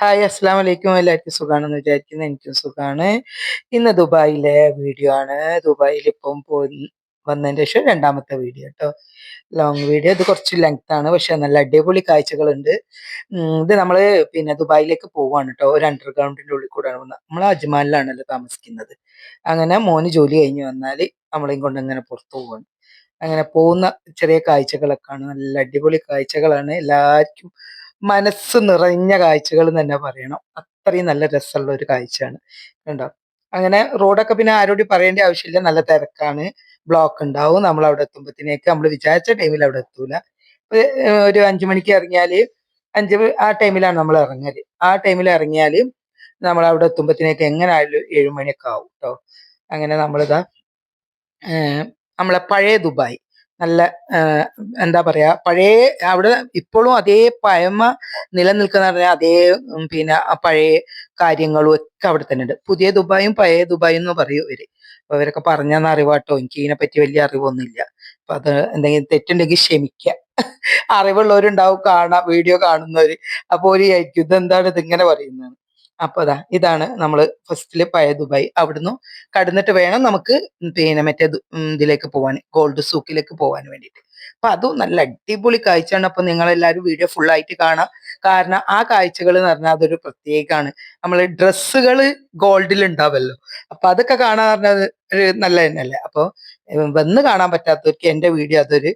Hi അസ്സാം വലൈക്കും എല്ലാവർക്കും സുഖമാണെന്ന് വിചാരിക്കുന്നു. എനിക്കും സുഖമാണ് ഇന്ന് ദുബായിലെ വീഡിയോ ആണ്. ദുബായിൽ ഇപ്പം പോയി വന്നതിന് ശേഷം രണ്ടാമത്തെ വീഡിയോ കേട്ടോ ലോങ് വീഡിയോ ഇത് കുറച്ച് ലെങ്ത് ആണ്. പക്ഷെ നല്ല അടിപൊളി കാഴ്ചകളുണ്ട്. ഇത് നമ്മൾ പിന്നെ ദുബായിലേക്ക് പോവാണ് കേട്ടോ ഒരു അണ്ടർഗ്രൗണ്ടിന്റെ ഉള്ളിൽ കൂടെയാണ് വന്നത് നമ്മൾ അജ്മാലിലാണല്ലോ താമസിക്കുന്നത്. അങ്ങനെ മോന് ജോലി കഴിഞ്ഞ് വന്നാൽ നമ്മളെയും കൊണ്ട് അങ്ങനെ പുറത്തു പോവാണ്. അങ്ങനെ പോകുന്ന ചെറിയ കാഴ്ചകളൊക്കെയാണ് നല്ല അടിപൊളി കാഴ്ചകളാണ്. എല്ലാവർക്കും മനസ്സ് നിറഞ്ഞ കാഴ്ചകൾ തന്നെ പറയണം. അത്രയും നല്ല രസമുള്ള ഒരു കാഴ്ചയാണ്. കണ്ടോ? അങ്ങനെ റോഡൊക്കെ പിന്നെ ആരോടും പറയേണ്ട ആവശ്യമില്ല. നല്ല തിരക്കാണ്. ബ്ലോക്ക് ഉണ്ടാവും. നമ്മൾ അവിടെ എത്തുമ്പോഴത്തേക്ക് നമ്മൾ വിചാരിച്ച ടൈമിൽ അവിടെ എത്തൂല. ഒരു അഞ്ചു മണിക്ക് ഇറങ്ങിയാൽ അഞ്ച് ആ ടൈമിലാണ് നമ്മൾ ഇറങ്ങൽ. ആ ടൈമിൽ ഇറങ്ങിയാൽ നമ്മൾ അവിടെ എത്തുമ്പോഴത്തേക്ക് എങ്ങനെ ആയാലും ഏഴുമണിയൊക്കെ ആവും കേട്ടോ അങ്ങനെ നമ്മളിതാ നമ്മളെ പഴയ ദുബായ്. നല്ല എന്താ പറയാ പഴയ അവിടെ ഇപ്പോഴും അതേ പഴമ നിലനിൽക്കുന്ന പറഞ്ഞാൽ അതേ പിന്നെ പഴയ കാര്യങ്ങളും ഒക്കെ അവിടെ തന്നെ ഉണ്ട് പുതിയ ദുബായും പഴയ ദുബായും എന്ന് പറയും ഇവർ. അപ്പൊ ഇവരൊക്കെ പറഞ്ഞെന്ന് അറിവാട്ടോ എനിക്ക് ഇതിനെ പറ്റി വലിയ അറിവൊന്നുമില്ല. അപ്പൊ അത് എന്തെങ്കിലും തെറ്റുണ്ടെങ്കിൽ ക്ഷമിക്കുക അറിവുള്ളവരുണ്ടാവും കാണാം വീഡിയോ കാണുന്നവര്. അപ്പൊ ഒരു വിചാരിക്കും ഇതെന്താണ് ഇതിങ്ങനെ പറയുന്നത് അപ്പൊ അതാ ഇതാണ് നമ്മൾ ഫസ്റ്റിൽ പയ ദുബായ്. അവിടുന്ന് കടന്നിട്ട് വേണം നമുക്ക് പിന്നെ മറ്റേ ഇതിലേക്ക് പോവാൻ ഗോൾഡ് സൂക്കിലേക്ക് പോവാൻ വേണ്ടിയിട്ട്. അപ്പൊ അതും നല്ല അടിപൊളി കാഴ്ചയാണ്. അപ്പൊ നിങ്ങൾ എല്ലാവരും വീഡിയോ ഫുൾ ആയിട്ട് കാണാം. കാരണം ആ കാഴ്ചകൾ എന്ന് പറഞ്ഞാൽ അതൊരു പ്രത്യേകമാണ്. നമ്മൾ ഡ്രസ്സുകൾ ഗോൾഡിൽ ഉണ്ടാവല്ലോ. അപ്പൊ അതൊക്കെ കാണാൻ പറഞ്ഞത് ഒരു നല്ല തന്നെയല്ലേ? അപ്പൊ ഉം, വന്ന് കാണാൻ പറ്റാത്തവർക്ക് എന്റെ വീഡിയോ അതൊരു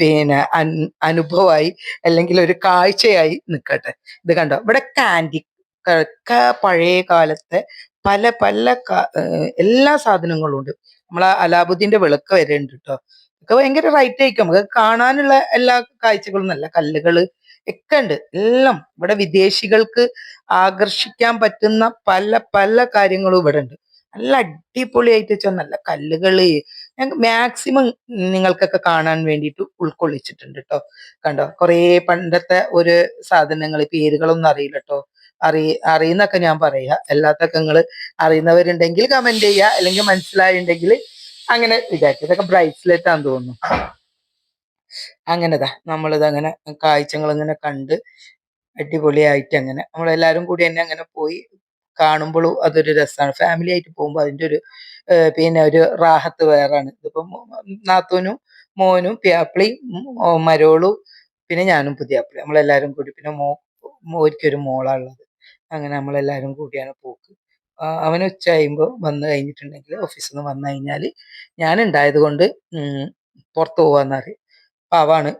പിന്നെ അനുഭവമായി അല്ലെങ്കിൽ ഒരു കാഴ്ചയായി നിൽക്കട്ടെ ഇത് കണ്ടോ? ഇവിടെ കാൻഡി ഒക്കെ പഴയ കാലത്തെ പല പല എല്ലാ സാധനങ്ങളും ഉണ്ട്. നമ്മളെ അലാബുദ്ദീന്റെ വിളക്ക് വരെ ഉണ്ട് കേട്ടോ ഒക്കെ ഭയങ്കര റൈറ്റ് ആയിരിക്കും. നമുക്ക് കാണാനുള്ള എല്ലാ കാഴ്ചകളും നല്ല കല്ലുകൾ ഒക്കെ ഉണ്ട്. എല്ലാം ഇവിടെ വിദേശികൾക്ക് ആകർഷിക്കാൻ പറ്റുന്ന പല പല കാര്യങ്ങളും ഇവിടെ ഉണ്ട്. നല്ല അടിപൊളിയായിട്ട് വെച്ചാൽ നല്ല കല്ലുകൾ ഞങ്ങൾക്ക് മാക്സിമം നിങ്ങൾക്കൊക്കെ കാണാൻ വേണ്ടിയിട്ട് ഉൾക്കൊള്ളിച്ചിട്ടുണ്ട് കേട്ടോ കണ്ടോ? കുറേ പണ്ടത്തെ ഒരു സാധനങ്ങൾ പേരുകളൊന്നും അറിയില്ല കേട്ടോ അറി അറിയുന്നൊക്കെ ഞാൻ പറയുക അല്ലാത്തൊക്കെ നിങ്ങൾ അറിയുന്നവരുണ്ടെങ്കിൽ കമന്റ് ചെയ്യുക അല്ലെങ്കിൽ മനസ്സിലായിട്ടുണ്ടെങ്കിൽ അങ്ങനെ ഇതാക്കി. ഇതൊക്കെ ബ്രൈസ്ലെറ്റ് ആണെന്ന് തോന്നുന്നു. അങ്ങനെതാ. നമ്മളിത് അങ്ങനെ കാഴ്ചകൾ അങ്ങനെ കണ്ട് അടിപൊളിയായിട്ട് അങ്ങനെ നമ്മളെല്ലാരും കൂടി തന്നെ അങ്ങനെ പോയി കാണുമ്പോഴും അതൊരു രസമാണ് ഫാമിലി ആയിട്ട് പോകുമ്പോൾ അതിന്റെ ഒരു പിന്നെ ഒരു റാഹത്ത് വേറാണ്. ഇതിപ്പം നാത്തൂനും മോനും പ്യാപ്പിളിയും മരോളും പിന്നെ ഞാനും പുതിയാപ്പിളി നമ്മളെല്ലാരും കൂടി. പിന്നെ മോ മോരിക്കൊരു മോളാ ഉള്ളത്. അങ്ങനെ നമ്മളെല്ലാവരും കൂടിയാണ് പോക്ക്. അവൻ ഉച്ച കഴിയുമ്പോൾ വന്ന് കഴിഞ്ഞിട്ടുണ്ടെങ്കിൽ ഓഫീസിൽ നിന്ന് വന്നു കഴിഞ്ഞാൽ ഞാൻ ഉണ്ടായത് കൊണ്ട് പുറത്ത് പോവാന്നറിയും പാവാണ്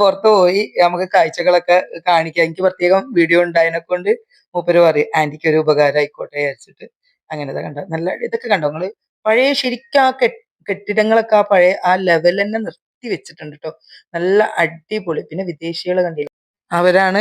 പുറത്ത് പോയി നമുക്ക് കാഴ്ചകളൊക്കെ കാണിക്കാം. എനിക്ക് പ്രത്യേകം വീഡിയോ ഉണ്ടായതിനെ കൊണ്ട് മൂപ്പര് പറയും ആന്റിക്ക് ഒരു ഉപകാരം ആയിക്കോട്ടെ വിചാരിച്ചിട്ട്. അങ്ങനെ ഇതാ കണ്ടോ നല്ല ഇതൊക്കെ കണ്ടോ നിങ്ങൾ പഴയ ശരിക്കും ആ കെട്ട് കെട്ടിടങ്ങളൊക്കെ ആ പഴയ ആ ലെവൽ തന്നെ നിർത്തി വെച്ചിട്ടുണ്ട് കേട്ടോ നല്ല അടിപൊളി. പിന്നെ വിദേശികൾ കണ്ടില്ല? അവരാണ്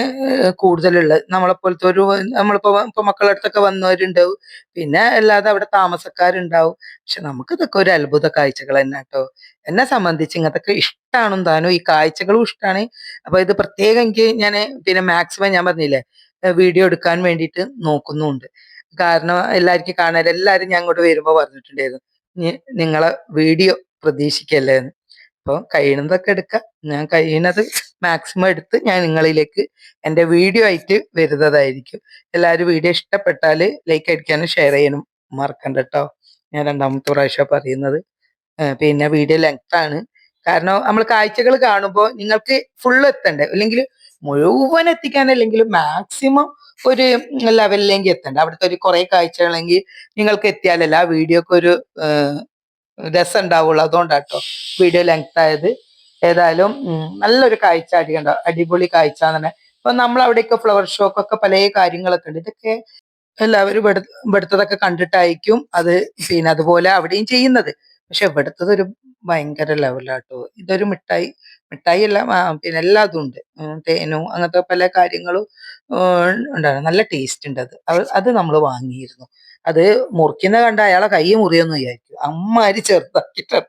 കൂടുതലുള്ളത്. നമ്മളെ നമ്മളെപ്പോലത്തെ ഒരു നമ്മളിപ്പോ ഇപ്പൊ മക്കളുടെ അടുത്തൊക്കെ വന്നവരുണ്ടാവും. പിന്നെ അല്ലാതെ അവിടെ താമസക്കാരുണ്ടാവും. പക്ഷെ നമുക്ക് ഇതൊക്കെ ഒരു അത്ഭുത കാഴ്ചകൾ തന്നെ കേട്ടോ എന്നെ സംബന്ധിച്ച് ഇങ്ങനത്തൊക്കെ ഇഷ്ടമാണെന്ന് താനും ഈ കാഴ്ചകളും ഇഷ്ടമാണ് അപ്പൊ ഇത് പ്രത്യേകം എനിക്ക് ഞാൻ പിന്നെ മാക്സിമം ഞാൻ പറഞ്ഞില്ലേ വീഡിയോ എടുക്കാൻ വേണ്ടിയിട്ട് നോക്കുന്നുണ്ട് കാരണം എല്ലാവർക്കും കാണാൻ എല്ലാവരും ഞാൻ അങ്ങോട്ട് വരുമ്പോൾ പറഞ്ഞിട്ടുണ്ടായിരുന്നു. നിങ്ങളെ വീഡിയോ പ്രതീക്ഷിക്കല്ലേ? അപ്പോൾ അപ്പൊ കഴിയുന്നതൊക്കെ എടുക്കാം. ഞാൻ കഴിയുന്നത് മാക്സിമം എടുത്ത് ഞാൻ നിങ്ങളിലേക്ക് എന്റെ വീഡിയോ ആയിട്ട് വരുന്നതായിരിക്കും. എല്ലാവരും വീഡിയോ ഇഷ്ടപ്പെട്ടാൽ ലൈക്ക് അടിക്കാനും ഷെയർ ചെയ്യാനും മറക്കണ്ട കേട്ടോ ഞാൻ രണ്ടാമത്തെ പ്രാവശ്യം പറയുന്നത്. പിന്നെ വീഡിയോ ലെങ്ത് ആണ്. കാരണം നമ്മൾ കാഴ്ചകൾ കാണുമ്പോൾ നിങ്ങൾക്ക് ഫുൾ എത്തണ്ടേ? അല്ലെങ്കിൽ മുഴുവൻ എത്തിക്കാൻ അല്ലെങ്കിൽ മാക്സിമം ഒരു ലെവലിലേക്ക് എത്തണ്ട? അവിടുത്തെ ഒരു കുറേ കാഴ്ചകളെങ്കിൽ നിങ്ങൾക്ക് എത്തിയാലല്ല ആ വീഡിയോക്ക് ഒരു രസം ഉണ്ടാവുള്ളൂ. അതുകൊണ്ടാട്ടോ വീഡിയോ ലെങ്ത് ആയത്. ഏതായാലും നല്ലൊരു കാഴ്ച അടിക്കണ്ട അടിപൊളി കാഴ്ച തന്നെ. ഇപ്പൊ നമ്മൾ അവിടെയൊക്കെ ഫ്ലവർ ഷോക്കൊക്കെ പല കാര്യങ്ങളൊക്കെ ഉണ്ട്. ഇതൊക്കെ എല്ലാവരും ഇവിടെ ഇവിടുത്തതൊക്കെ കണ്ടിട്ടായിരിക്കും അത് പിന്നെ അതുപോലെ അവിടെയും ചെയ്യുന്നത്. പക്ഷെ ഇവിടുത്തത് ഒരു ഭയങ്കര ലെവലാട്ടോ ഇതൊരു മിഠായി മിഠായി എല്ലാം പിന്നെ എല്ലാ അതും ഉണ്ട്. തേനും അങ്ങനത്തെ പല കാര്യങ്ങളും ഉണ്ടായിരുന്നു. നല്ല ടേസ്റ്റ് ഉണ്ട് അത് അത് നമ്മൾ വാങ്ങിയിരുന്നു. അത് മുറിക്കുന്ന കണ്ട അയാളെ കൈ മുറിയെന്ന് വിചാരിക്കും. അമ്മാരി ചെറുതാക്കിയിട്ടാണ്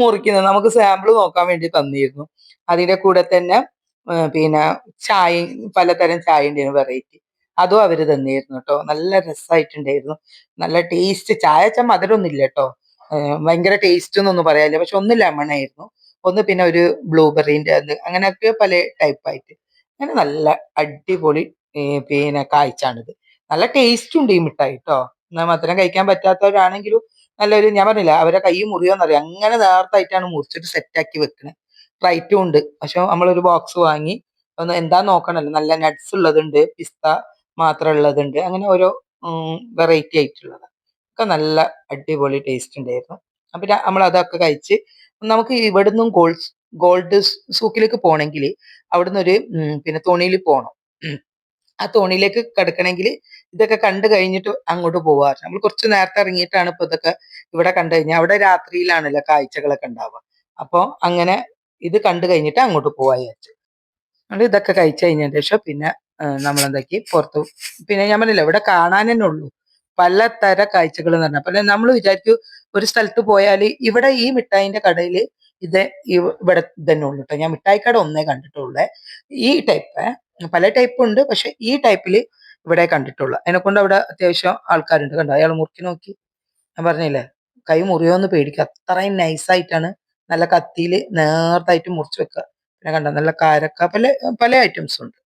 മുറിക്കുന്നത് നമുക്ക് സാമ്പിൾ നോക്കാൻ വേണ്ടി തന്നിരുന്നു. അതിന്റെ കൂടെ തന്നെ പിന്നെ ചായ പലതരം ചായ ഉണ്ടായിരുന്നു വെറൈറ്റി അതും അവർ തന്നിരുന്നു കേട്ടോ. നല്ല രസമായിട്ടുണ്ടായിരുന്നു. നല്ല ടേസ്റ്റ് ചായ വെച്ചാൽ മധുരമൊന്നും ഇല്ല കേട്ടോ ഭയങ്കര ടേസ്റ്റ് എന്നൊന്നും പറയാനില്ല. പക്ഷെ ഒന്ന് ലെമൺ ആയിരുന്നു. ഒന്ന് പിന്നെ ഒരു ബ്ലൂബെറിന്റെ അത് അങ്ങനെയൊക്കെ പല ടൈപ്പ് ആയിട്ട്. അങ്ങനെ നല്ല അടിപൊളി പിന്നെ കാഴ്ചയാണിത്. നല്ല ടേസ്റ്റ് ഉണ്ട് ഈ മിഠായി കേട്ടോ. മധുരം കഴിക്കാൻ പറ്റാത്തവരാണെങ്കിലും നല്ലൊരു ഞാൻ പറഞ്ഞില്ല അവരെ കൈ മുറിയോന്നറിയാം അങ്ങനെ നേർത്തായിട്ടാണ് മുറിച്ചിട്ട് സെറ്റാക്കി വെക്കുന്നത് റൈറ്റും ഉണ്ട്. പക്ഷെ നമ്മളൊരു ബോക്സ് വാങ്ങി ഒന്ന് എന്താ നോക്കണല്ലോ. നല്ല നട്ട്സ് ഉള്ളതുണ്ട് പിസ്ത മാത്രം ഉള്ളതുണ്ട്. അങ്ങനെ ഓരോ വെറൈറ്റി ആയിട്ടുള്ളത്. ഒക്കെ നല്ല അടിപൊളി ടേസ്റ്റ് ഉണ്ടായിരുന്നു. അപ്പൊ നമ്മൾ അതൊക്കെ കഴിച്ച് നമുക്ക് ഇവിടുന്നും ഗോൾഡ് ഗോൾഡ് സൂക്കിലേക്ക് പോകണമെങ്കിൽ അവിടുന്ന് ഒരു പിന്നെ തോണിയിൽ പോകണം ആ തോണിയിലേക്ക് കിടക്കണമെങ്കിൽ ഇതൊക്കെ കണ്ടു കഴിഞ്ഞിട്ട് അങ്ങോട്ട് പോവാറ് നമ്മൾ കുറച്ച് നേരത്തെ ഇറങ്ങിയിട്ടാണ് ഇപ്പൊ ഇതൊക്കെ ഇവിടെ കണ്ടു കഴിഞ്ഞാൽ അവിടെ രാത്രിയിലാണല്ലോ കാഴ്ചകളൊക്കെ ഉണ്ടാവുക. അപ്പോൾ അങ്ങനെ ഇത് കണ്ടു കഴിഞ്ഞിട്ട് അങ്ങോട്ട് പോവാ വിചാരിച്ചു. അതുകൊണ്ട് ഇതൊക്കെ കഴിച്ചു കഴിഞ്ഞതിന് ശേഷം പിന്നെ നമ്മൾ എന്താക്കി പുറത്തു പിന്നെ ഞാൻ പറഞ്ഞില്ല ഇവിടെ കാണാൻ തന്നെ ഉള്ളൂ. പലതര കാഴ്ചകൾ എന്ന് പറഞ്ഞാൽ പിന്നെ നമ്മൾ വിചാരിക്കും ഒരു സ്ഥലത്ത് പോയാൽ ഇവിടെ ഈ മിഠായിന്റെ കടയിൽ ഇത് ഇവിടെ തന്നെ ഉള്ളൂ കേട്ടോ ഞാൻ മിഠായി കട ഒന്നേ കണ്ടിട്ടുള്ളേ. ഈ ടൈപ്പ് പല ടൈപ്പ് ഉണ്ട്. പക്ഷെ ഈ ടൈപ്പിൽ ഇവിടെ കണ്ടിട്ടുള്ളൂ. അതിനെ കൊണ്ട് അവിടെ അത്യാവശ്യം ആൾക്കാരുണ്ട്. കണ്ടോ? അയാൾ മുറുക്കി നോക്കി. ഞാൻ പറഞ്ഞില്ലേ കൈ മുറിയോന്ന് പേടിക്കുക അത്രയും നൈസായിട്ടാണ് നല്ല കത്തിയിൽ നേർത്തായിട്ട് മുറിച്ച് വെക്കുക. പിന്നെ കണ്ട? നല്ല കാരക്ക പല പല ഐറ്റംസ് ഉണ്ട്.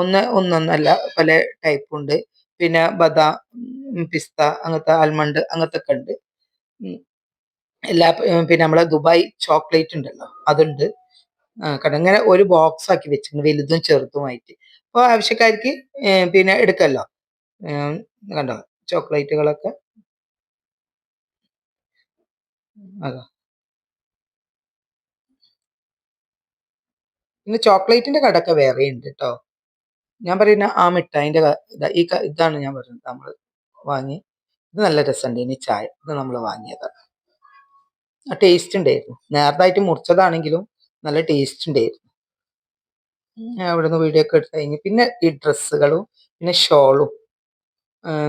ഒന്ന് ഒന്നൊന്നല്ല പല ടൈപ്പ് ഉണ്ട്. പിന്നെ ബദാം പിസ്ത അങ്ങനത്തെ ആൽമണ്ട് അങ്ങനത്തെ ഒക്കെ ഉണ്ട് എല്ലാ പിന്നെ നമ്മളെ ദുബായ് ചോക്ലേറ്റ് ഉണ്ടല്ലോ അതുണ്ട്. കണ്ട? ഇങ്ങനെ ഒരു ബോക്സ് ആക്കി വെച്ചിട്ടുണ്ട് വലുതും ചെറുതുമായിട്ട്. ആവശ്യക്കാർക്ക് പിന്നെ എടുക്കല്ലോ. കണ്ടോ? ചോക്ലേറ്റുകളൊക്കെ. പിന്നെ ചോക്ലേറ്റിന്റെ കടക്ക വേറെ ഉണ്ട് കേട്ടോ ഞാൻ പറയുന്ന ആ മിഠായിന്റെ ഈ ഇതാണ് ഞാൻ പറയുന്നത് നമ്മൾ വാങ്ങി ഇത് നല്ല രസമുണ്ട്. ഇനി ചായ ഇത് നമ്മൾ വാങ്ങിയതാണ് ആ ടേസ്റ്റ് ഉണ്ടായിരുന്നു. നേരത്തായിട്ട് മുറിച്ചതാണെങ്കിലും നല്ല ടേസ്റ്റ് ഉണ്ടായിരുന്നു. അവിടുന്ന് വീഡിയോ ഒക്കെ എടുത്ത് കഴിഞ്ഞ്. പിന്നെ ഈ ഡ്രസ്സുകളും പിന്നെ ഷോളും.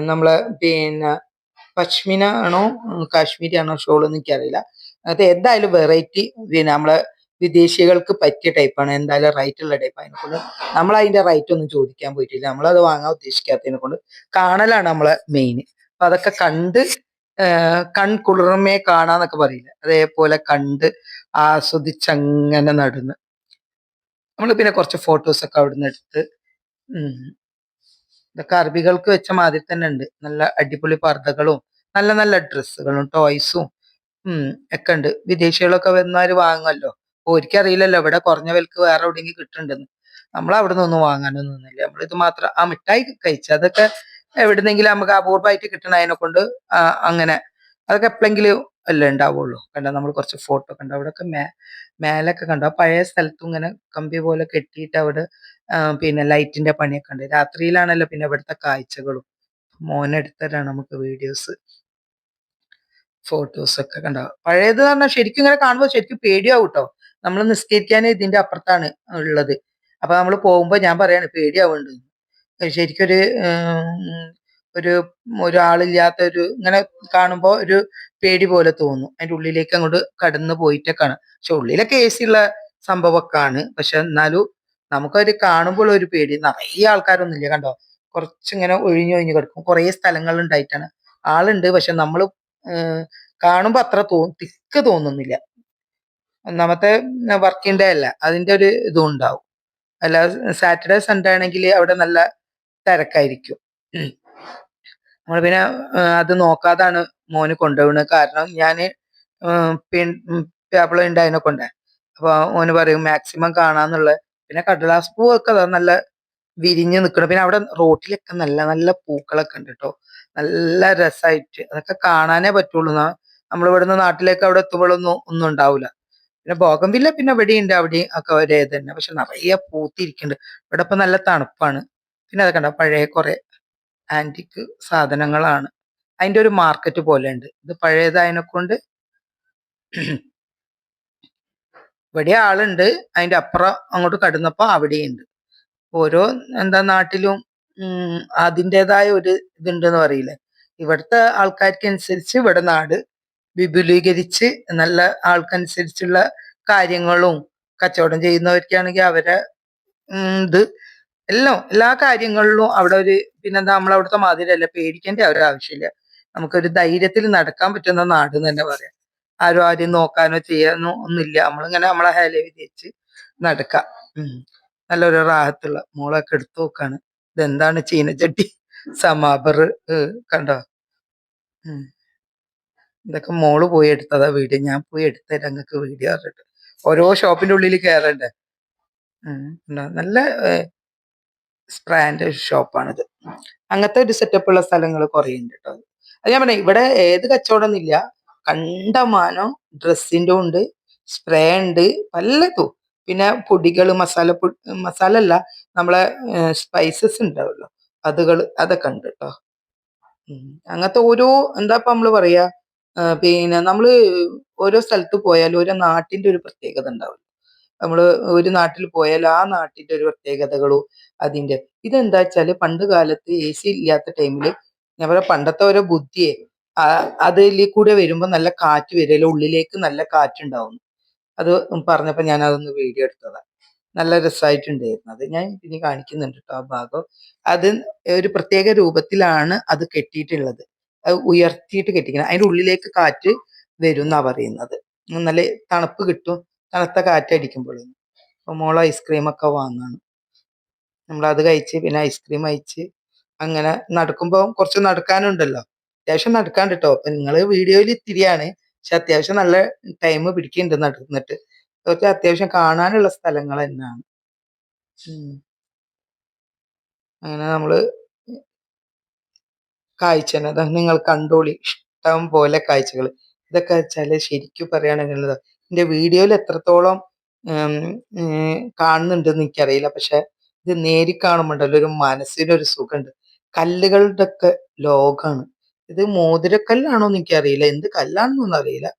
നമ്മളെ പിന്നെ പശ്മിന ആണോ കാശ്മീരി ആണോ ഷോൾ എന്ന് എനിക്കറിയില്ല. അത് എന്തായാലും വെറൈറ്റി പിന്നെ നമ്മളെ വിദേശികൾക്ക് പറ്റിയ ടൈപ്പാണ് എന്തായാലും റൈറ്റ് ഉള്ള ടൈപ്പ് അതിനെ കൊണ്ട് നമ്മൾ അതിന്റെ റൈറ്റ് ഒന്നും ചോദിക്കാൻ പോയിട്ടില്ല. നമ്മളത് വാങ്ങാൻ ഉദ്ദേശിക്കാത്തതിനെ കൊണ്ട് കാണലാണ് നമ്മളെ മെയിൻ അപ്പൊ അതൊക്കെ കണ്ട് ആഹ് കൺകുളിർമയെ കാണാന്നൊക്കെ പറയില്ല? അതേപോലെ കണ്ട് ആസ്വദിച്ചങ്ങനെ നടന്ന്. നമ്മൾ പിന്നെ കുറച്ച് ഫോട്ടോസ് ഒക്കെ അവിടുന്ന് എടുത്ത് ഇതൊക്കെ അറബികൾക്ക് വെച്ച മാതിരി തന്നെ ഉണ്ട്. നല്ല അടിപൊളി പർദ്ദകളും നല്ല നല്ല ഡ്രസ്സുകളും ടോയ്സും ഒക്കെ ഉണ്ട്. വിദേശികളൊക്കെ വന്നാൽ വാങ്ങുമല്ലോ ഓരിക്കറിയില്ലല്ലോ ഇവിടെ കുറഞ്ഞ വിലക്ക് വേറെ എവിടെയെങ്കിലും കിട്ടുന്നുണ്ടെന്ന്. നമ്മൾ അവിടെ നിന്നൊന്നും വാങ്ങാനൊന്നും നിന്നില്ല. നമ്മൾ ഇത് മാത്രം ആ മിഠായി കഴിച്ചു അതൊക്കെ എവിടുന്നെങ്കിലും നമുക്ക് അപൂർവമായിട്ട് കിട്ടണതിനെ കൊണ്ട് അങ്ങനെ. അതൊക്കെ എപ്പോഴെങ്കിലും അല്ലേ ഉണ്ടാവുള്ളൂ. കണ്ടോ നമ്മൾ കുറച്ച് ഫോട്ടോ കണ്ടോ. അവിടെയൊക്കെ മേ മേലൊക്കെ കണ്ടോ. പഴയ സ്ഥലത്തും ഇങ്ങനെ കമ്പി പോലെ കെട്ടിയിട്ട് അവിടെ പിന്നെ ലൈറ്റിന്റെ പണിയൊക്കെ ഉണ്ട്. രാത്രിയിലാണല്ലോ പിന്നെ ഇവിടുത്തെ കാഴ്ചകളും. മോനെടുത്തരാണ് നമുക്ക് വീഡിയോസ്. ഫോട്ടോസ് ഒക്കെ കണ്ടാവും പഴയത് പറഞ്ഞാൽ ശരിക്കും ഇങ്ങനെ കാണുമ്പോൾ ശരിക്കും പേടിയാവും കേട്ടോ നമ്മൾ നിസ്കരിക്കാൻ ഇതിന്റെ അപ്പുറത്താണ് ഉള്ളത്. അപ്പൊ നമ്മൾ പോകുമ്പോ ഞാൻ പറയാണ് പേടിയാവുന്നുണ്ട് ശരിക്കൊരു ഒരു ഒരാളില്ലാത്ത ഒരു ഇങ്ങനെ കാണുമ്പോൾ ഒരു പേടി പോലെ തോന്നും. അതിന്റെ ഉള്ളിലേക്ക് അങ്ങോട്ട് കടന്നു പോയിട്ടൊക്കെയാണ്. പക്ഷെ ഉള്ളിലൊക്കെ എ സി ഉള്ള സംഭവമൊക്കെയാണ്. പക്ഷെ എന്നാലും നമുക്കൊരു കാണുമ്പോൾ ഒരു പേടി. നിറയെ ആൾക്കാരൊന്നുമില്ല. കണ്ടോ? കുറച്ചിങ്ങനെ ഒഴിഞ്ഞൊഴിഞ്ഞ് കിടക്കും. കുറേ സ്ഥലങ്ങൾ ഉണ്ടായിട്ടാണ്. ആളുണ്ട്. പക്ഷെ നമ്മൾ കാണുമ്പോ അത്ര തോ തിക്ക് തോന്നുന്നില്ല. ഒന്നാമത്തെ വർക്കിംഗ് ഡേ അല്ല. അതിന്റെ ഒരു ഇതും ഉണ്ടാവും. അല്ല സാറ്റർഡേ സൺഡേ ആണെങ്കിൽ അവിടെ നല്ല തിരക്കായിരിക്കും. നമ്മൾ പിന്നെ അത് നോക്കാതാണ് മോന് കൊണ്ടുപോകുന്നത് കാരണം ഞാൻ പേപ്പിള ഉണ്ടായതിനെ കൊണ്ട്. അപ്പൊ ഓന് പറയും മാക്സിമം കാണാന്നുള്ള പിന്നെ കടലാസ് പൂവൊക്കെ നല്ല വിരിഞ്ഞ് നിൽക്കണം പിന്നെ അവിടെ റോട്ടിലൊക്കെ നല്ല നല്ല പൂക്കളൊക്കെ ഉണ്ട് കേട്ടോ. നല്ല രസമായിട്ട് അതൊക്കെ കാണാനേ പറ്റുള്ളൂ. നമ്മൾ ഇവിടുന്ന് നാട്ടിലേക്ക് അവിടെ എത്തുമ്പോഴൊന്നും ഒന്നും ഉണ്ടാവില്ല പിന്നെ ബോഗംവില്ല പിന്നെ ഇവിടെ ഉണ്ട് അവിടെ ഒക്കെ ഒരേ തന്നെ പക്ഷെ നിറയെ പൂത്തിരിക്കുന്നുണ്ട്. ഇവിടെ ഇപ്പൊ നല്ല തണുപ്പാണ്. പിന്നെ അത് കണ്ട പഴയ കുറെ ആന്റിക് സാധനങ്ങളാണ്. അതിന്റെ ഒരു മാർക്കറ്റ് പോലെ ഉണ്ട് ഇത് പഴയതായതിനെ കൊണ്ട് ഇവിടെ ആളുണ്ട്. അതിന്റെ അപ്പുറം അങ്ങോട്ട് കടന്നപ്പോൾ അവിടെയുണ്ട്. ഓരോ എന്താ നാട്ടിലും അതിന്റെതായ ഒരു ഇതുണ്ടെന്ന് പറയില്ലേ? ഇവിടുത്തെ ആൾക്കാർക്ക് അനുസരിച്ച് ഇവിടെ നാട് വിപുലീകരിച്ച് നല്ല ആൾക്കനുസരിച്ചുള്ള കാര്യങ്ങളും കച്ചവടം ചെയ്യുന്നവർക്കാണെങ്കിൽ അവരെ ഇത് എല്ലാം എല്ലാ കാര്യങ്ങളിലും അവിടെ ഒരു പിന്നെന്താ നമ്മൾ അവിടുത്തെ മാതിരിയല്ല പേടിക്കേണ്ട ഒരു ആവശ്യമില്ല. നമുക്കൊരു ധൈര്യത്തിൽ നടക്കാൻ പറ്റുന്ന നാട് എന്ന് തന്നെ പറയാം. ആരും ആരും നോക്കാനോ ചെയ്യാനോ ഒന്നുമില്ല. നമ്മളിങ്ങനെ നമ്മളെ ഹേല വിജയിച്ച് നടക്കാം. നല്ലൊരു റാഹത്തുള്ള മോളൊക്കെ എടുത്തു നോക്കാണ്. ഇതെന്താണ് ചീനച്ചട്ടി സമാബർ കണ്ടോ. ഇതൊക്കെ മോൾ പോയി എടുത്തതാ വീഡിയോ. ഞാൻ പോയി എടുത്തരാം ഞങ്ങൾക്ക് വീഡിയോ പറഞ്ഞിട്ട്. ഓരോ ഷോപ്പിന്റെ ഉള്ളിൽ കയറണ്ടേ. നല്ല സ്പ്രാൻഡ് ഷോപ്പാണിത്. അങ്ങനത്തെ ഒരു സെറ്റപ്പ് ഉള്ള സ്ഥലങ്ങൾ കുറേ ഉണ്ട് കേട്ടോ അത് ഞാൻ പറഞ്ഞ ഇവിടെ ഏത് കച്ചവടം എന്നില്ല കണ്ടമാനം ഡ്രസ്സിന്റെ ഉണ്ട് സ്പ്രേ ഉണ്ട് പലതും. പിന്നെ പൊടികൾ മസാല മസാല അല്ല നമ്മളെ സ്പൈസസ് ഉണ്ടാവുമല്ലോ അതുകൾ അതൊക്കെ ഉണ്ട് കേട്ടോ അങ്ങനത്തെ ഓരോ എന്താ ഇപ്പൊ നമ്മൾ പറയാ പിന്നെ നമ്മൾ ഓരോ സ്ഥലത്ത് പോയാൽ ഓരോ നാട്ടിന്റെ ഒരു പ്രത്യേകത ഉണ്ടാവും നമ്മൾ ഒരു നാട്ടിൽ പോയാൽ ആ നാട്ടിന്റെ ഒരു പ്രത്യേകതകളോ അതിന്റെ ഇതെന്താ വെച്ചാൽ പണ്ട് കാലത്ത് എ സി ഇല്ലാത്ത ടൈമിൽ ഞാൻ പറയാം പണ്ടത്തെ ഓരോ ബുദ്ധിയെ അതിൽ കൂടെ വരുമ്പോൾ നല്ല കാറ്റ് വരില്ല ഉള്ളിലേക്ക് നല്ല കാറ്റുണ്ടാവും അത് പറഞ്ഞപ്പോ ഞാൻ അതൊന്ന് വീഡിയോ എടുത്തതാ. നല്ല രസമായിട്ടുണ്ടായിരുന്നു അത് ഞാൻ പിന്നെ കാണിക്കുന്നുണ്ട് കേട്ടോ ആ ഭാഗം. അത് ഒരു പ്രത്യേക രൂപത്തിലാണ് അത് കെട്ടിയിട്ടുള്ളത്. അത് ഉയർത്തിയിട്ട് കെട്ടിക്കണം അതിന്റെ ഉള്ളിലേക്ക് കാറ്റ് വരും എന്നാ പറയുന്നത്. നല്ല തണുപ്പ് കിട്ടും. തണുത്ത കാറ്റടിക്കുമ്പോൾ അപ്പോൾ മോൾ ഐസ്ക്രീമൊക്കെ വാങ്ങാണ്. നമ്മളത് കഴിച്ച് പിന്നെ ഐസ്ക്രീം കഴിച്ച് അങ്ങനെ നടക്കുമ്പോൾ കുറച്ച് നടക്കാനുണ്ടല്ലോ. അത്യാവശ്യം നടക്കാണ്ട് കേട്ടോ അപ്പം നിങ്ങൾ വീഡിയോയിൽ ഇത്തിരിയാണ്. പക്ഷെ അത്യാവശ്യം നല്ല ടൈം പിടിക്കുന്നുണ്ട് നടന്നിട്ട് കുറച്ച് അത്യാവശ്യം കാണാനുള്ള സ്ഥലങ്ങൾ തന്നെയാണ്. അങ്ങനെ നമ്മൾ കാഴ്ച നിങ്ങൾ കണ്ടോളി. ഇഷ്ടം പോലെ കാഴ്ചകൾ ഇതൊക്കെ വെച്ചാൽ ശരിക്കും പറയുകയാണെങ്കിൽ എന്റെ വീഡിയോയിൽ എത്രത്തോളം കാണുന്നുണ്ടെന്ന് എനിക്കറിയില്ല. പക്ഷെ ഇത് നേരി കാണുമ്പോണ്ടല്ലോ ഒരു മനസ്സിനൊരു സുഖമുണ്ട്. കല്ലുകളുടെ ഒക്കെ ലോകാണ് ഇത് മോതിരക്കല്ലാണോ എന്ന് എനിക്കറിയില്ല. എന്ത് കല്ലാണെന്നൊന്നും അറിയില്ല.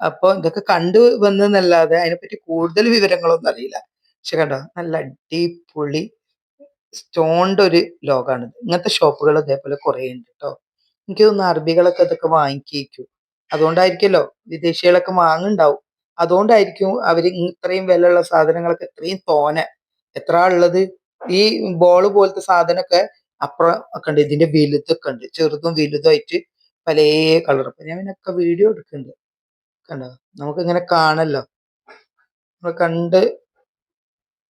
അപ്പൊ ഇതൊക്കെ കണ്ടു വന്നെന്നല്ലാതെ അതിനെപ്പറ്റി കൂടുതൽ വിവരങ്ങളൊന്നും അറിയില്ല. പക്ഷെ കണ്ടോ നല്ല അടിപൊളി സ്റ്റോണിന്റെ ഒരു ലോകാണ് ഇങ്ങനത്തെ ഷോപ്പുകൾ ഇതേപോലെ കുറെ ഉണ്ട് കേട്ടോ. എനിക്ക് തോന്നുന്നു അറബികളൊക്കെ ഇതൊക്കെ വാങ്ങിക്കു അതുകൊണ്ടായിരിക്കുമല്ലോ വിദേശികളൊക്കെ വാങ്ങുണ്ടാവും അതുകൊണ്ടായിരിക്കും അവർ ഇത്രയും വിലയുള്ള സാധനങ്ങളൊക്കെ ഇത്രയും തോനെ. എത്ര ഉള്ളത് ഈ ബോൾ പോലത്തെ സാധനമൊക്കെ അപ്പുറം ഒക്കെ ഉണ്ട് ഇതിന്റെ വലുതൊക്കെ ഉണ്ട്. ചെറുതും വലുതുമായിട്ട് പല കളർ അപ്പൊ ഞാൻ ഇതിനൊക്കെ വീഡിയോ എടുക്കുന്നുണ്ട്. കണ്ടോ? നമുക്ക് ഇങ്ങനെ കാണല്ലോ കണ്ട്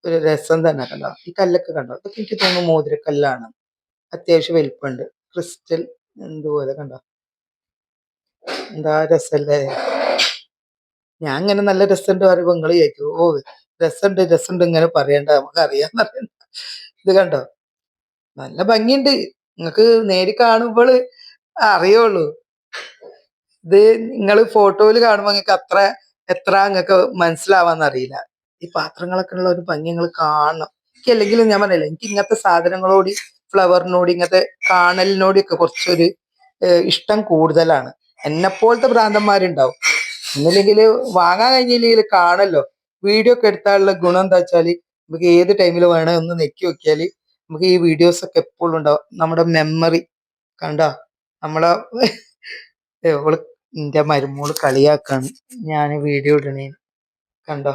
ഒരു രസം തന്നെ കണ്ടോ? ഈ കല്ലൊക്കെ കണ്ടോ? ഇതൊക്കെ എനിക്ക് തോന്നുന്നു മോതിരക്കല്ലാണ്. അത്യാവശ്യം വലിപ്പമുണ്ട്. ക്രിസ്റ്റൽ എന്തുപോലെ കണ്ടോ? എന്താ രസല്ലേ ഞാൻ ഇങ്ങനെ നല്ല രസമുണ്ട് പറയുമ്പോൾ നിങ്ങൾ ചോദിക്കും ഓ രസമുണ്ട് രസമുണ്ട് ഇങ്ങനെ പറയണ്ട നമുക്ക് അറിയാന്ന് പറയണ്ട. ഇത് കണ്ടോ? നല്ല ഭംഗിയുണ്ട്. നിങ്ങൾക്ക് നേരി കാണുമ്പോൾ അറിയുള്ളൂ. ഇത് നിങ്ങൾ ഫോട്ടോയിൽ കാണുമ്പോൾ നിങ്ങൾക്ക് അത്ര എത്ര നിങ്ങൾക്ക് മനസ്സിലാവാന്ന് അറിയില്ല ഈ പാത്രങ്ങളൊക്കെ ഉള്ള ഒരു ഭംഗി നിങ്ങൾ കാണണം. എനിക്ക് അല്ലെങ്കിലും ഞാൻ പറഞ്ഞില്ല എനിക്ക് ഇങ്ങനത്തെ സാധനങ്ങളോട് ഫ്ലവറിനോട് ഇങ്ങനത്തെ കാണലിനോടൊക്കെ കുറച്ചൊരു ഇഷ്ടം കൂടുതലാണ്. എന്നെപ്പോലത്തെ ഭ്രാന്തന്മാരുണ്ടാവും. ഒന്നില്ലെങ്കിൽ വാങ്ങാൻ കഴിഞ്ഞില്ലെങ്കിൽ കാണല്ലോ. വീഡിയോ ഒക്കെ എടുത്താലുള്ള ഗുണം എന്താ വെച്ചാൽ നമുക്ക് ഏത് ടൈമിൽ വേണേ ഒന്ന് നെക്കി നോക്കിയാൽ നമുക്ക് ഈ വീഡിയോസ് ഒക്കെ എപ്പോഴും ഉണ്ടാവും. നമ്മുടെ മെമ്മറി കണ്ട? നമ്മളെ ഓൾ എന്റെ മരുമോൾ കളിയാക്കാണ്. ഞാൻ വീഡിയോ ഇടണേ. കണ്ടോ?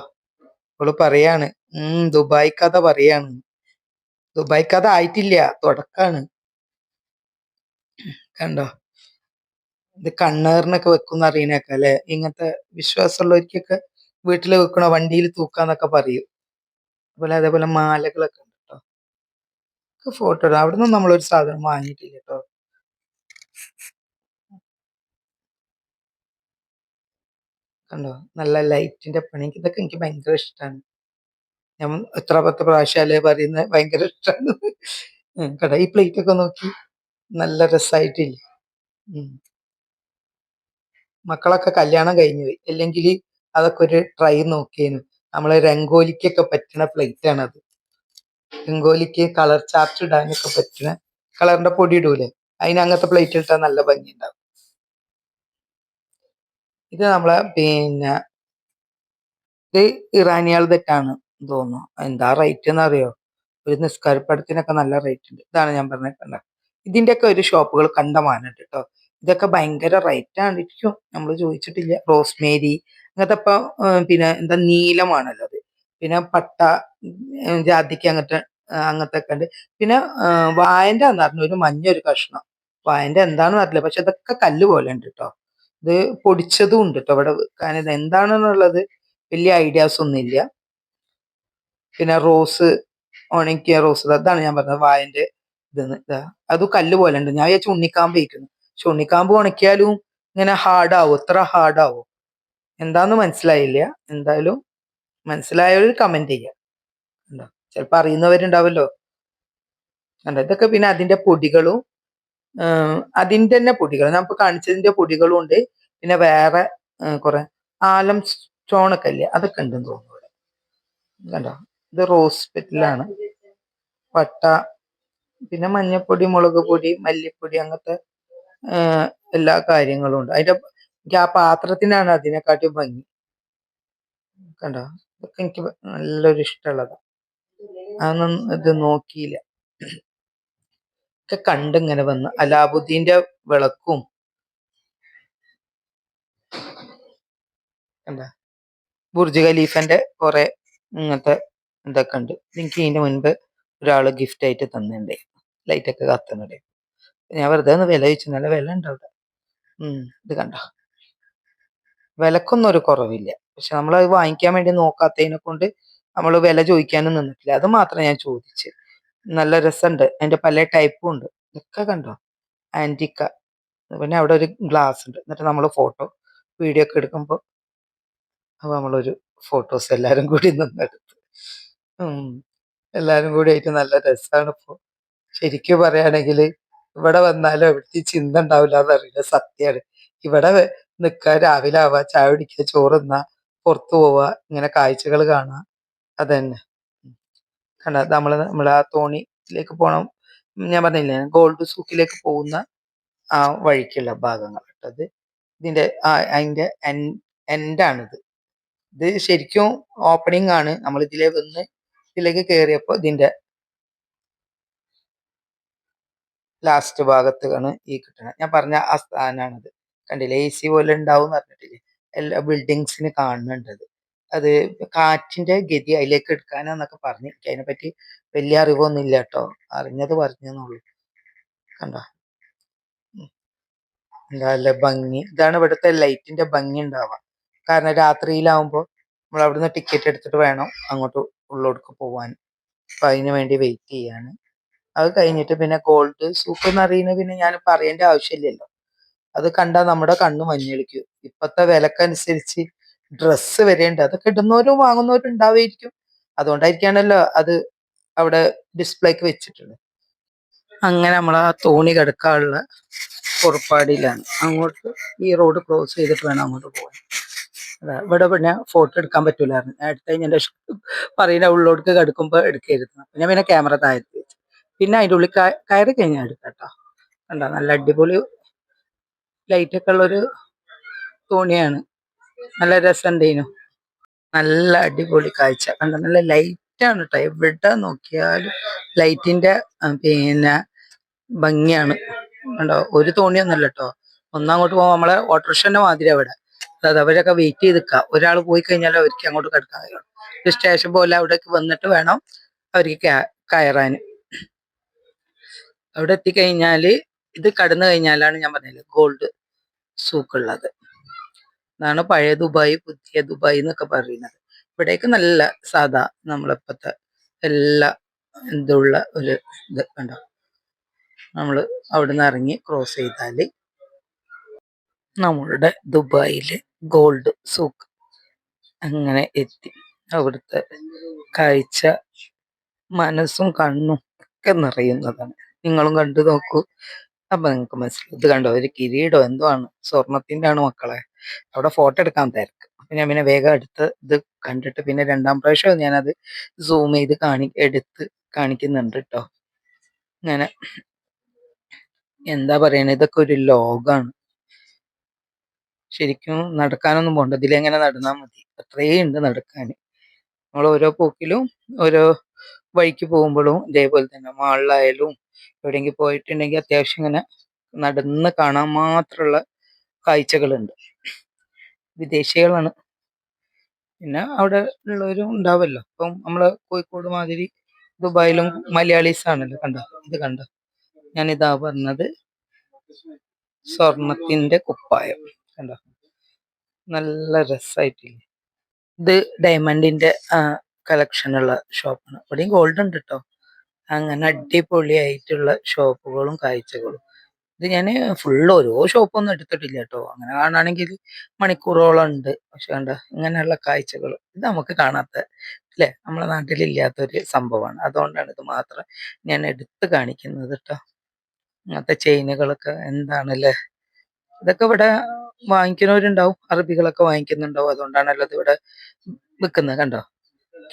ഓൾ പറയാണ്. ഉം ദുബായ് കഥ പറയാണ്. ദുബായ് കഥ ആയിട്ടില്ല. തുടക്കാണ്. കണ്ടോ? ഇത് കണ്ണേറിനൊക്കെ വെക്കുന്ന അറിയണൊക്കെ അല്ലെ? ഇങ്ങനത്തെ വിശ്വാസമുള്ളവർക്കൊക്കെ വീട്ടിൽ വെക്കണ? വണ്ടിയിൽ തൂക്കാന്നൊക്കെ പറയും. അതുപോലെ അതേപോലെ മാലകളൊക്കെ ഉണ്ട് കേട്ടോ ഫോട്ടോ ഇടാം. നിന്ന് നമ്മളൊരു സാധനം വാങ്ങിയിട്ടില്ല കേട്ടോ കണ്ടോ? നല്ല ലൈറ്റിന്റെ പണി. ഇതൊക്കെ എനിക്ക് ഭയങ്കര ഇഷ്ടമാണ് ഞാൻ എത്ര പത്ത് പ്രാവശ്യം പറയുന്നത് ഭയങ്കര ഇഷ്ടമാണ് കേട്ടോ ഈ പ്ലേറ്റ് ഒക്കെ നോക്കി നല്ല രസമായിട്ടില്ലേ. മക്കളൊക്കെ കല്യാണം കഴിഞ്ഞു. പോയി അല്ലെങ്കിൽ അതൊക്കെ ഒരു ട്രൈ നോക്കിയേനു. നമ്മളെ രംഗോലിക്കൊക്കെ പറ്റുന്ന പ്ലേറ്റ് ആണ് അത് രംഗോലിക്ക് കളർ ചാർട്ട് ഇടാനൊക്കെ പറ്റുന്ന കളറിന്റെ പൊടി ഇടൂലേ. അതിന് അങ്ങനത്തെ പ്ലേറ്റ് ഇട്ടാൽ നല്ല ഭംഗി ഉണ്ടാവും ഇത് നമ്മളെ പിന്നെ ഇത് ഇറാനിയാൾ തെറ്റാണ് തോന്നുന്നു. എന്താ റേറ്റ് എന്ന് അറിയോ ഒരു നിസ്കാരപ്പടത്തിനൊക്കെ നല്ല റേറ്റ് ഉണ്ട്. ഇതാണ് ഞാൻ പറഞ്ഞിട്ടുണ്ടാകും ഒക്കെ ഒരു ഷോപ്പുകൾ കണ്ടമാനുണ്ട് കേട്ടോ ഇതൊക്കെ ഭയങ്കര റേറ്റ് ആയിരിക്കും. നമ്മൾ ചോദിച്ചിട്ടില്ല. റോസ്മേരി അങ്ങനത്തെ ഇപ്പൊ പിന്നെ എന്താ നീലമാണല്ലോ അത്. പിന്നെ പട്ട ജാതിക്ക് അങ്ങനത്തെ അങ്ങനത്തെ ഒക്കെ ഉണ്ട്. പിന്നെ വായന്റെ എന്ന് ഒരു മഞ്ഞ ഒരു കഷ്ണം. വായന്റെ എന്താണെന്ന് അറിയില്ല. പക്ഷെ ഇതൊക്കെ കല്ല് പോലെ ഉണ്ട് കേട്ടോ ഇത് പൊടിച്ചതും ഉണ്ട് കേട്ടോ ഇവിടെ വെക്കാൻ. ഇത് എന്താണെന്നുള്ളത് വലിയ ഐഡിയാസ് ഒന്നുമില്ല. പിന്നെ റോസ് ഉണക്കിയ റോസ് അതാണ് ഞാൻ പറഞ്ഞത് വായന്റെ ഇതെന്ന്. ഇതാ. അത് കല്ല് പോലെ ഉണ്ട്. ഞാൻ വിചാരിച്ചു ഉണ്ണിക്കാൻ ഇരിക്കുന്നു പക്ഷെ ഉണ്ണിക്കാമ്പ് ഉണക്കിയാലും ഇങ്ങനെ ഹാർഡാവും. എത്ര ഹാർഡാവും? എന്താന്ന് മനസ്സിലായില്ല. എന്തായാലും മനസ്സിലായവർ കമന്റ് ചെയ്യാം. എന്താ ചിലപ്പോ അറിയുന്നവരുണ്ടാവല്ലോ. കണ്ടോ? ഇതൊക്കെ പിന്നെ അതിന്റെ പൊടികളും അതിന്റെ അതിന്റെ തന്നെ പൊടികൾ ഞാൻ ഇപ്പൊ കാണിച്ചതിന്റെ പൊടികളും ഉണ്ട്. പിന്നെ വേറെ കുറെ ആലം സ്റ്റോണൊക്കെ ഇല്ലേ? അതൊക്കെ ഉണ്ടെന്ന് തോന്നുന്നു ഇവിടെ. കണ്ടോ? ഇത് റോസ് പെറ്റിലാണ്. പട്ട പിന്നെ മഞ്ഞപ്പൊടി മുളക് പൊടി മല്ലിപ്പൊടി അങ്ങനത്തെ എല്ലാ കാര്യങ്ങളും ഉണ്ട്. അതിന്റെ എനിക്ക് ആ പാത്രത്തിനാണ് അതിനെക്കാട്ടി ഭംഗി. കണ്ടോ? ഇതൊക്കെ എനിക്ക് നല്ലൊരു ഇഷ്ടമുള്ളതാ. അതൊന്നും ഇത് നോക്കിയില്ല. ഒക്കെ കണ്ടിങ്ങനെ വന്ന് അലാബുദ്ദീന്റെ വിളക്കും. എന്താ ബുർജ് ഖലീഫന്റെ കുറെ ഇങ്ങനത്തെ ഇതൊക്കെ ഉണ്ട് എനിക്ക് ഇതിന്റെ മുൻപ് ഒരാൾ ഗിഫ്റ്റ് ആയിട്ട് തന്നിട്ടുണ്ട് ലൈറ്റ് ഒക്കെ കത്തുന്നുണ്ട് ഞാൻ വെറുതെ ഒന്ന് വില ചോദിച്ചു. നല്ല വില ഉണ്ട് അവിടെ. ഇത് കണ്ടോ? വിലക്കൊന്നും ഒരു കുറവില്ല. പക്ഷെ നമ്മൾ അത് വാങ്ങിക്കാൻ വേണ്ടി നോക്കാത്തതിനെ കൊണ്ട് നമ്മൾ വില ചോദിക്കാനും നിന്നിട്ടില്ല. അത് മാത്രം ഞാൻ ചോദിച്ചു. നല്ല രസമുണ്ട്. അതിന്റെ പല ടൈപ്പും ഉണ്ട്. ഇതൊക്കെ കണ്ടോ? ആന്റിക്ക പിന്നെ അവിടെ ഒരു ഗ്ലാസ് ഉണ്ട്. എന്നിട്ട് നമ്മൾ ഫോട്ടോ വീഡിയോ ഒക്കെ എടുക്കുമ്പോൾ അപ്പൊ നമ്മളൊരു ഫോട്ടോസ് എല്ലാരും കൂടി നിന്നെടുത്ത്. ഉം എല്ലാരും കൂടി ആയിട്ട് നല്ല രസമാണ് ഇപ്പൊ. ശരിക്കും പറയുകയാണെങ്കിൽ ഇവിടെ വന്നാലും എവിടുത്തെ ചിന്ത ഉണ്ടാവില്ല എന്നറിയില്ല സത്യമാണ് ഇവിടെ നിൽക്കുക രാവിലെ ആവാ ചായ കുടിക്കുക ചോറ് തിന്നാ പുറത്തു പോവാ ഇങ്ങനെ കാഴ്ചകൾ കാണാ അതന്നെ. കണ്ട? നമ്മൾ നമ്മളെ ആ തോണിയിലേക്ക് പോണം. ഞാൻ പറഞ്ഞില്ലേ ഗോൾഡ് സൂക്കിലേക്ക് പോകുന്ന ആ വഴിക്കുള്ള ഭാഗങ്ങൾ കേട്ടത് ഇതിന്റെ ആ അതിന്റെ എൻഡാണിത്. ഇത് ശരിക്കും ഓപ്പണിംഗ് ആണ്. നമ്മൾ ഇതിലേ വന്ന് ഇതിലേക്ക് കയറിയപ്പോ ഇതിന്റെ ലാസ്റ്റ് ഭാഗത്താണ് ഈ കിട്ടുന്നത് ഞാൻ പറഞ്ഞ ആ സ്ഥാനമാണത് കണ്ടില്ലേ? എ സി പോലെ ഉണ്ടാവും എന്ന് പറഞ്ഞിട്ടില്ലേ? എല്ലാ ബിൽഡിങ്സിന് കാണുന്നുണ്ടത് അത് കാറ്റിന്റെ ഗതി അതിലേക്ക് എടുക്കാനാന്നൊക്കെ പറഞ്ഞു എനിക്ക് അതിനെപ്പറ്റി വലിയ അറിവൊന്നും ഇല്ല കേട്ടോ അറിഞ്ഞത് പറഞ്ഞെന്നുള്ളൂ കണ്ടോ നല്ല ഭംഗി. ഇതാണ് ഇവിടുത്തെ ലൈറ്റിന്റെ ഭംഗി ഉണ്ടാവുക. കാരണം രാത്രിയിലാവുമ്പോൾ നമ്മൾ അവിടുന്ന് ടിക്കറ്റ് എടുത്തിട്ട് വേണം അങ്ങോട്ട് ഉള്ളോട്ട് പോവാൻ. അപ്പൊ അതിന് വേണ്ടി വെയിറ്റ് ചെയ്യാണ്. അത് കഴിഞ്ഞിട്ട് പിന്നെ ഗോൾഡ് സൂപ്പ് എന്ന് പിന്നെ ഞാൻ പറയേണ്ട ആവശ്യമില്ലല്ലോ. അത് കണ്ടാൽ നമ്മുടെ കണ്ണ് മഞ്ഞളിക്കും. ഇപ്പത്തെ വിലക്കനുസരിച്ച് ഡ്രസ്സ് വരെയുണ്ട് അതൊക്കെ ഇടുന്നവരും വാങ്ങുന്നവരും ഉണ്ടാവുമായിരിക്കും. അതുകൊണ്ടായിരിക്കാണല്ലോ അത് അവിടെ ഡിസ്പ്ലേക്ക് വെച്ചിട്ടുള്ളത്. അങ്ങനെ നമ്മൾ ആ തോണി കിടക്കാനുള്ള പുറപ്പാടിയിലാണ് അങ്ങോട്ട് ഈ റോഡ് ക്രോസ് ചെയ്തിട്ട് വേണം അങ്ങോട്ട് പോകാൻ. അതാ ഇവിടെ പിന്നെ ഫോട്ടോ എടുക്കാൻ പറ്റൂലായിരുന്നു. ഞാൻ എടുത്തു കഴിഞ്ഞാൽ പറയുന്ന ഉള്ളോട്ട് കിടക്കുമ്പോൾ എടുക്കരുത്. പിന്നെ ഞാൻ പിന്നെ ക്യാമറ താഴ്ത്തി വെച്ചു. പിന്നെ അതിന്റെ ഉള്ളിൽ കയ- കയറി കഴിഞ്ഞാൽ എടുക്കാം കേട്ടോ കണ്ടോ? നല്ല അടിപൊളി ലൈറ്റൊക്കെ ഉള്ളൊരു തോണിയാണ്. നല്ല രസമുണ്ടേനു നല്ല അടിപൊളി കാഴ്ച. കണ്ടോ? നല്ല ലൈറ്റാണ് കേട്ടോ എവിടെ നോക്കിയാലും ലൈറ്റിന്റെ പിന്നെ ഭംഗിയാണ്. കണ്ടോ? ഒരു തോണിയൊന്നുമല്ല കേട്ടോ ഒന്നങ്ങോട്ട് പോകുമ്പോൾ നമ്മളെ ഓട്ടോറിക്ഷന്റെ മാതിരി അവിടെ. അതായത് അവരൊക്കെ വെയിറ്റ് ചെയ്ത് നിൽക്കുക ഒരാൾ പോയി കഴിഞ്ഞാൽ അവർക്ക് അങ്ങോട്ട് കിടക്കാൻ കഴിയും ഒരു സ്റ്റേഷൻ പോലെ അവിടേക്ക് വന്നിട്ട് വേണം അവർക്ക് കയറാൻ. അവിടെ എത്തിക്കഴിഞ്ഞാൽ ഇത് കടന്നു കഴിഞ്ഞാലാണ് ഞാൻ പറഞ്ഞത് ഗോൾഡ് സൂക്കുള്ളത്. അതാണ് പഴയ ദുബായ് പുതിയ ദുബായ് എന്നൊക്കെ പറയുന്നത്. ഇവിടേക്ക് നല്ല സാധാ നമ്മളിപ്പത്തെ എല്ലാ ഇതുള്ള ഒരു ഇത് കണ്ടോ? നമ്മൾ അവിടുന്ന് ഇറങ്ങി ക്രോസ് ചെയ്താൽ നമ്മളുടെ ദുബായിലെ ഗോൾഡ് സൂക്ക് അങ്ങനെ എത്തി. അവിടുത്തെ കാഴ്ച മനസ്സും കണ്ണും ഒക്കെ നിറയുന്നതാണ്. നിങ്ങളും കണ്ടു നോക്കൂ. അപ്പൊ നിങ്ങൾക്ക് മനസ്സിലായി ഇത് കണ്ടോ? ഒരു കിരീടോ എന്തോ ആണ്. സ്വർണത്തിന്റെ ആണ് മക്കളെ. അവിടെ ഫോട്ടോ എടുക്കാൻ തിരക്ക്. അപ്പൊ ഞാൻ പിന്നെ വേഗം എടുത്ത് ഇത് കണ്ടിട്ട് പിന്നെ രണ്ടാം പ്രാവശ്യം ഞാനത് സൂം ചെയ്ത് കാണി എടുത്ത് കാണിക്കുന്നുണ്ട് കേട്ടോ അങ്ങനെ എന്താ പറയണേ? ഇതൊക്കെ ഒരു ലോകാണ്. ശരിക്കും നടക്കാനൊന്നും പോണ്ട. ഇതിലെങ്ങനെ നടന്നാൽ മതി? അത്രയും ഉണ്ട് നടക്കാൻ നമ്മൾ ഓരോ പോക്കിലും ഓരോ വഴിക്ക് പോകുമ്പോഴും ഇതേപോലെ തന്നെ മാളിലായാലും എവിടെയെങ്കിലും പോയിട്ടുണ്ടെങ്കിൽ അത്യാവശ്യം ഇങ്ങനെ നടന്ന് കാണാൻ മാത്രമുള്ള കാഴ്ചകളുണ്ട്. വിദേശികളാണ്. പിന്നെ അവിടെ ഉള്ളവരും ഉണ്ടാവല്ലോ ഇപ്പം നമ്മളെ കോഴിക്കോട് മാതിരി ദുബായിലും മലയാളീസ് ആണല്ലോ. കണ്ടോ? ഇത് കണ്ടോ? ഞാൻ ഇതാ പറഞ്ഞത് സ്വർണത്തിന്റെ കുപ്പായം. കണ്ടോ? നല്ല രസമായിട്ടില്ലേ ഇത് ഡയമണ്ടിന്റെ കളക്ഷൻ ഉള്ള ഷോപ്പാണ് ഇവിടെയും ഗോൾഡ് ഉണ്ട് കേട്ടോ അങ്ങനെ അടിപൊളിയായിട്ടുള്ള ഷോപ്പുകളും കാഴ്ചകളും. ഇത് ഞാൻ ഫുള്ള് ഓരോ ഷോപ്പൊന്നും എടുത്തിട്ടില്ല കേട്ടോ. അങ്ങനെ കാണുകയാണെങ്കിൽ മണിക്കൂറോളം ഉണ്ട്. പക്ഷെ കണ്ട ഇങ്ങനെയുള്ള കാഴ്ചകൾ ഇത് നമുക്ക് കാണാത്ത അല്ലേ? നമ്മളെ നാട്ടിലില്ലാത്തൊരു സംഭവമാണ്. അതുകൊണ്ടാണ് ഇത് മാത്രം ഞാൻ എടുത്ത് കാണിക്കുന്നത് കേട്ടോ. ഇങ്ങനത്തെ ചെയിനുകളൊക്കെ എന്താണല്ലേ? ഇതൊക്കെ ഇവിടെ വാങ്ങിക്കുന്നവരുണ്ടാവും. അറബികളൊക്കെ വാങ്ങിക്കുന്നുണ്ടാവും. അതുകൊണ്ടാണല്ലോ ഇത് ഇവിടെ വിൽക്കുന്നത് കണ്ടോ?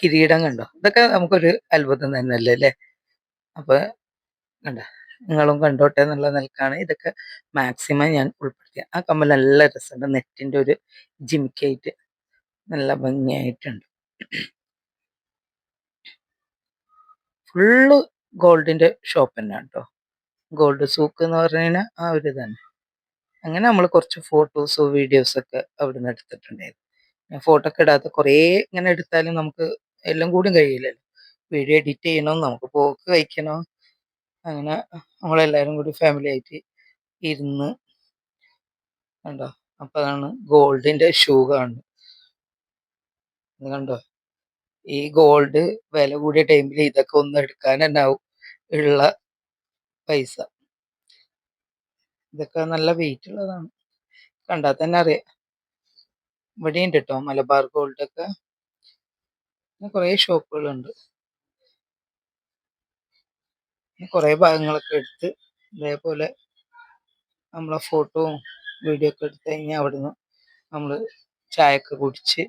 കിരീടം കണ്ടോ? ഇതൊക്കെ നമുക്കൊരു അത്ഭുതം തന്നെയല്ലേ അല്ലേ? അപ്പൊ കണ്ട? നിങ്ങളും കണ്ടോട്ടെ എന്നുള്ള നിലക്കാണ് ഇതൊക്കെ മാക്സിമം ഞാൻ ഉൾപ്പെടുത്തിയത് ആ കമ്മൽ നല്ല രസമുണ്ട്. നെറ്റിന്റെ ഒരു ജിമിക്കായിട്ട് നല്ല ഭംഗിയായിട്ടുണ്ട്. ഫുള്ള് ഗോൾഡിന്റെ ഷോപ്പ് തന്നെയാണ് കേട്ടോ. ഗോൾഡ് സൂക്ക് എന്ന് പറഞ്ഞു കഴിഞ്ഞാൽ ആ ഒരു തന്നെ അങ്ങനെ നമ്മൾ കുറച്ച് ഫോട്ടോസോ വീഡിയോസൊക്കെ അവിടെ നിന്ന് എടുത്തിട്ടുണ്ടായിരുന്നു. ഫോട്ടോ ഒക്കെ ഇടാത്ത കുറേ ഇങ്ങനെ എടുത്താലും നമുക്ക് എല്ലാം കൂടി കഴിയില്ലല്ലോ. വീഡിയോ എഡിറ്റ് ചെയ്യണോ നമുക്ക് പോക്ക് കഴിക്കണോ. അങ്ങനെ നമ്മളെല്ലാവരും കൂടി ഫാമിലി ആയിട്ട് ഇരുന്ന് കണ്ടോ? അപ്പൊ അതാണ് ഗോൾഡിന്റെ ഷൂ കാണുന്നത്. കണ്ടോ? ഈ ഗോൾഡ് വില കൂടിയ ടൈമിൽ ഇതൊക്കെ ഒന്ന് എടുക്കാൻ തന്നെ ആവും ഉള്ള പൈസ. ഇതൊക്കെ നല്ല വെയിറ്റ് ഉള്ളതാണ്. കണ്ടാൽ തന്നെ അറിയാം. ഇവിടെ ഉണ്ട് കേട്ടോ മലബാർ ഗോൾഡൊക്കെ കുറേ ഷോപ്പുകളുണ്ട് കുറേ ഭാഗങ്ങളൊക്കെ എടുത്ത് ഇതേപോലെ നമ്മളെ ഫോട്ടോ വീഡിയോ ഒക്കെ എടുത്ത് കഴിഞ്ഞാൽ അവിടുന്ന് നമ്മൾ ചായയൊക്കെ കുടിച്ച്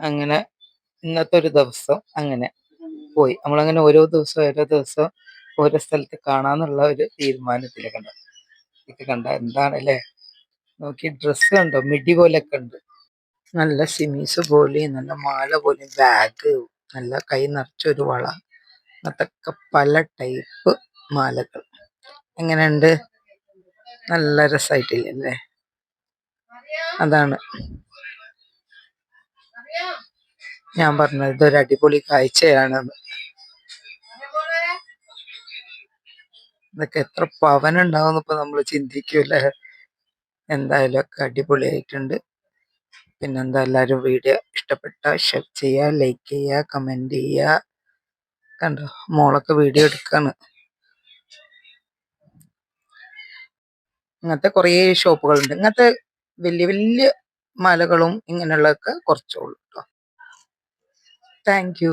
അങ്ങനെ ഇന്നത്തെ ഒരു ദിവസം അങ്ങനെ പോയി. നമ്മളങ്ങനെ ഓരോ ദിവസം ഓരോ ദിവസം ഓരോ സ്ഥലത്ത് കാണാന്നുള്ള ഒരു തീരുമാനത്തിൽ കണ്ട ഇത് കണ്ട എന്താണ് അല്ലേ നോക്കി ഡ്രസ്സ് കണ്ടോ? മിടി പോലൊക്കെ ഉണ്ട്. നല്ല സിമീസ് പോലെയും നല്ല മാല പോലെയും ബാഗ് നല്ല കൈ നിറച്ചൊരു വള. അങ്ങനത്തൊക്കെ പല ടൈപ്പ് മാലകൾ. എങ്ങനെയുണ്ട്? നല്ല രസമായിട്ടില്ലേ അതാണ്. ഞാൻ പറഞ്ഞത് ഇതൊരു അടിപൊളി കാഴ്ചയാണ്. ഇതൊക്കെ എത്ര പവനുണ്ടാവും ഇപ്പൊ നമ്മൾ ചിന്തിക്കൂലേ എന്തായാലും ഒക്കെ അടിപൊളിയായിട്ടുണ്ട്. പിന്നെന്താ എല്ലാവരും വീഡിയോ ഇഷ്ടപ്പെട്ട ഷെയർ ചെയ്യുക ലൈക്ക് ചെയ്യുക കമന്റ് ചെയ്യുക. കണ്ടോ? മോളൊക്കെ വീഡിയോ എടുക്കാണ്. ഇങ്ങനത്തെ കുറേ ഷോപ്പുകളുണ്ട്. ഇങ്ങനത്തെ വലിയ വലിയ മലകളും ഇങ്ങനെയുള്ളതൊക്കെ കുറച്ചുള്ളൂ കേട്ടോ താങ്ക്